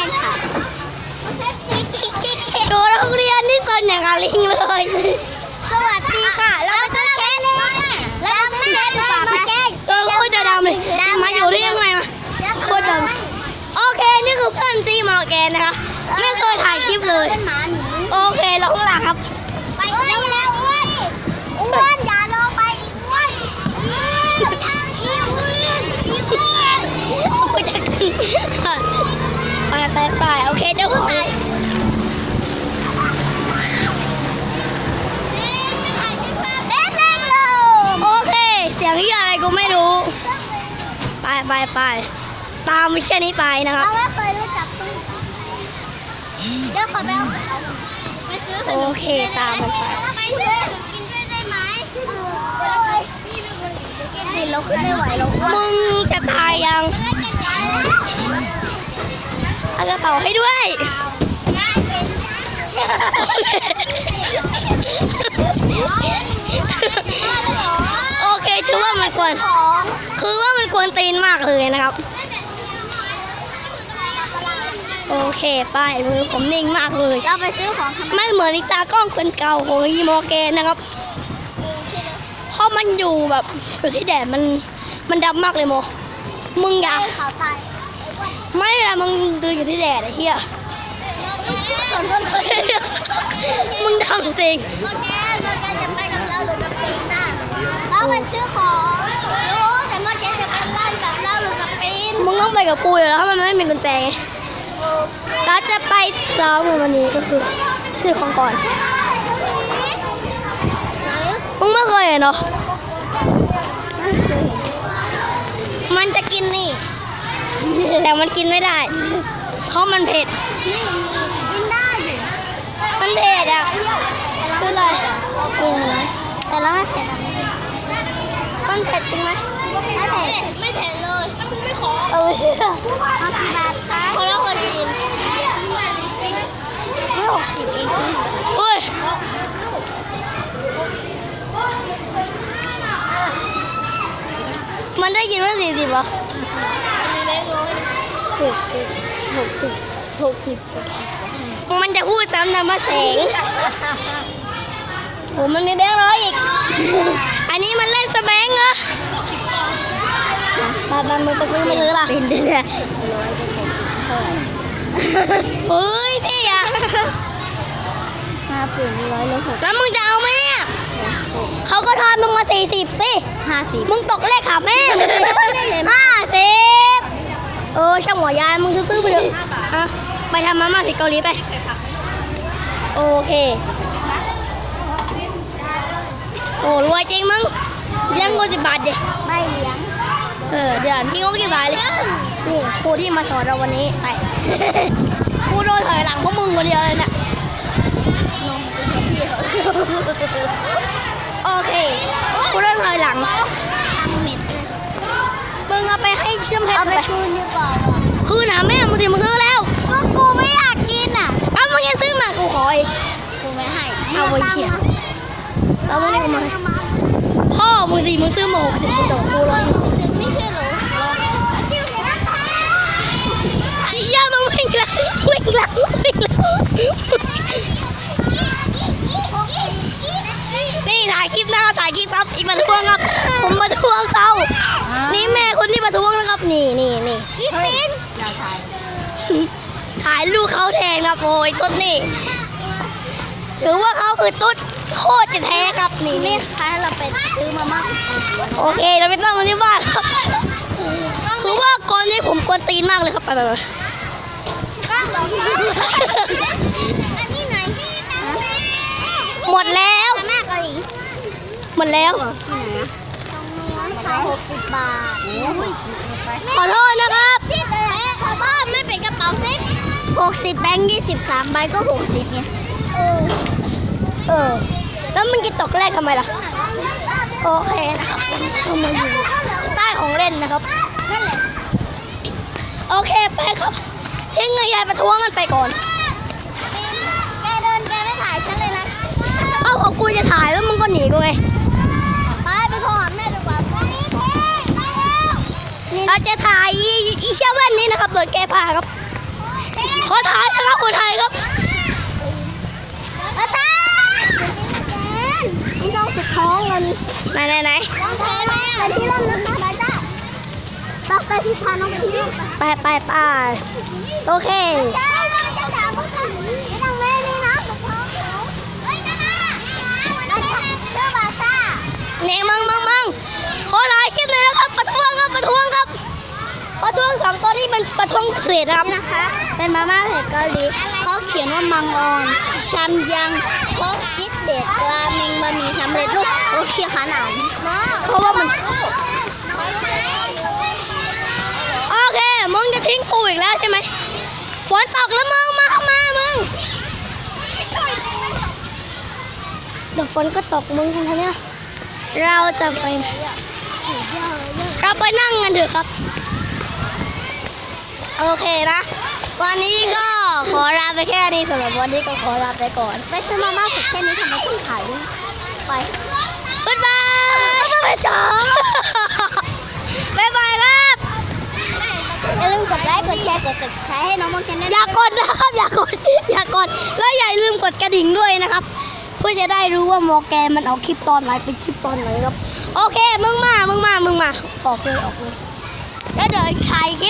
กันค่ะโดโรงเรียนนี่ตอนอย่างกับลิงเลย สวัสดีค่ะ เราไปซื้อเค้กเลยแล้วซื้อเค้กดีกว่าไหมเออโคตรจะดำเลย มาอยู่ได้ยังไงมาโคตรดำโอเค นี่คือเพื่อนซีมอร์แกนนะคะ ไม่เคยถ่ายคลิปเลยเป็นหมาหนีโอเคเราข้างหลังครับ ไปเร็วเร็วอ้วนอ้วนอย่า ไปไปไปตามวิชานี้ไปนะครับเราไม่เคยรู้จักตู้เดี๋ยวขอไปเอาไปซื้อขนมโอเคตามมันไปไปเลยกินด้วยได้ไหมกินเราขึ้นไม่ไหวเราอ้วนมึงจะตายยังไม่กินไปแล้วเอากระเป๋าให้ด้วยได้เป็นโอเคถือว่ามันควรของคือว่ามันควรตีนมากเลยนะครับ โอเคป้ายมือผมนิ่งมากเลย เราไปซื้อของทำไมไม่เหมือนในตากล้องคนเก่าของยีมอร์แกนนะครับ เพราะมันอยู่แบบอยู่ที่แดดมันมันดำมากเลยโม มึงอย่าเขาตายไม่เวลามึงเดินอยู่ที่แดดไอ้เหี้ยมึงทำจริง มึงต้องไปกับกูอยู่แล้วถ้ามันไม่มีกุญแจไงเราจะไปซ้อมวันนี้ก็คือซื้อของก่อนมึงไม่เคยเห็นเหรอมันจะกินนี่ แต่มันกินไม่ได้ เพราะมันเผ็ดกินได้มันเผ็ดอะคืออะไรแต่เราไม่เผ็ดอะมันเผ็ดจริงไหม ไม่เผ็ดไม่เผ็ดเลยไม่ขอเออเอากี่บาทคะคนละคนกินไม่หกสิบเองสิอุ้ยมันได้ยินว่าสี่สิบเหรอมีแบงค์ร้อยหกสิบหกสิบหกสิบมันจะพูดซ้ำนะมาแสงโหมันมีแบงค์ร้อยอีก อันนี้มันเล่นสแบงค์เหรอ มาบามึงจะซื้อไม่ซื้อล่ะเป็นเดือนเฮ้ยพี่อะห้าสิบร้อยแล้วหกแล้วมึงจะเอาไหมเนี่ยเขาก็ทอนมึงมาสี่สิบสิห้าสิบมึงตกเลขค่ะแม่ห้าสิบเออช่างหัวยายมึงซื้อๆไปเถอะอะไปทำมาม่าสิเกาหลีไป โอเคโอ้รวยจริงมึงเลี้ยงกูสิบบาทดิไม่เลี้ยง เออเดือนพี่งบกี่บาทเลย นี่ครูที่มาสอนเราวันนี้ไปครูโดนถอยหลังพวกมึงคนเดียวเลยเนะนมจะชอบพี่เขาโอเคครูโดนถอยหลังตังเม็ดเลยมึงเอาไปให้เชื่อมเพชเอารไปไปคืนดีกว่าคืนหาแม่มึงสิมึงซื้อแล้วก็กูไม่อยากกินอะเอ้ามึงยังซื้อมากูขออีกกูไม่ให้เอาไว้เขียนเอาไม่ได้กูมาพ่อมึงสิมึงซื้อมาหกสิบกูดอกกูร้อยหนึ่งไม่ใช่หรอ ไอ้เหี้ยมึงวิ่ง แล้ววิ่งแล้ววิ่งแล้วนี่ถ่ายคลิปหน้าถ่ายคลิปครับอีกประท้วงครับ ผมประท้วงเขานี่แม่คนที่ประท้วงนะครับ นี่นี่นี่อีปินถ่ายลูกเขาแทนครับโอ้ยตุ๊ดนี่ ถือว่าเขาคือตุ๊ดโคตรจะแท้ครับนี่นี่นี่ท้ายเราไปซื้อมาม่าโอเค เราไปตั้งมันที่บ้านครับคือว่าก่อนนี้ผมกวนตีนมากเลยครับไปไปไป หมดแล้ว มาม่าเกาหลีหมดแล้ว ขายหกสิบบาทโอ้ยขอโทษนะครับพี่เอ๊ะบ้าไม่เป็นกระเป๋าซิปหกสิบแบงค์ยี่สิบสามใบก็หกสิบไงเออเออแล้วมึงกินตกแรกทำไมล่ะ โอเคนะครับเรามาอยู่ใต้ของเล่นนะครับนั่นแหละโอเคไปครับ ทิ้งเงยยายประท้วงกันไปก่อนปินแกเดินแกไม่ถ่ายฉันเลยนะ เอ้าพอกูจะถ่ายแล้วมึงก็หนีกูไงไปไปโทรหาแม่ดีกว่าไปเท่ไปเร็วเราจะถ่ายอีอีเชี่ยแว่นนี้นะครับโดยแก้ผ้าครับเท่ขอถ่ายนะครับคนไทยครับอาซ่านี่น้องสุดท้องเรานี่ไหนไหนไหนน้องเพลแม่ไปที่ร่ม ไปที่พาน้องไปที่ร่มไปไปไปโอเคใช่ใช่จะด่าพวกเขาไม่ต้องแม่นี่นะสุดท้องเขาเฮ้ยนั่นน่ะนั่นน่ะเจ้าบาซ่าเนี่ยมึงมึงมึงขอถ่ายคลิปเลยนะครับประท้วงครับประท้วงครับประท้วงสองตัวนี้มันประท้วงเศษนะครับนะคะ เป็นมาม่าเผ็ดเกาหลีเขาเขียนว่ามังออนชัมยังโคกคิดเด็ดราเมงบะหมี่สำเร็จรูปโอเคขนาดเพราะว่ามัน โอเค มึงจะทิ้งกูอีกแล้วใช่ไหม ฝนตกแล้วมึงมามา มึงเดี๋ยวฝนก็ตกมึงทันทีเนี่ย เราจะไป เราไปนั่งกันเถอะครับ โอเคนะ วันนี้ก็ขอลาไปแค่นี้สำหรับวันนี้ก็ขอลาไปก่อน ไปซื้อมาม่าเผ็ดแค่นี้ทำไมต้องถ่ายด้วยไปบ๊ายบายบ๊ายบายจ๋าบ๊ายบายครับ อย่าลืมกดไลค์ กดแชร์ กด subscribe ให้น้องมอนแคนอย่ากดนะครับ อย่ากด อย่ากด แล้วอย่าลืมกดกระดิ่งด้วยนะครับ เพื่อจะได้รู้ว่าโมแกนมันเอาคลิปตอนไหนเป็นคลิปตอนไหนครับ โอเค มึงมา มึงมา มึงมา ออกเลย ออกเลย แล้วเดี๋ยวถ่ายคลิป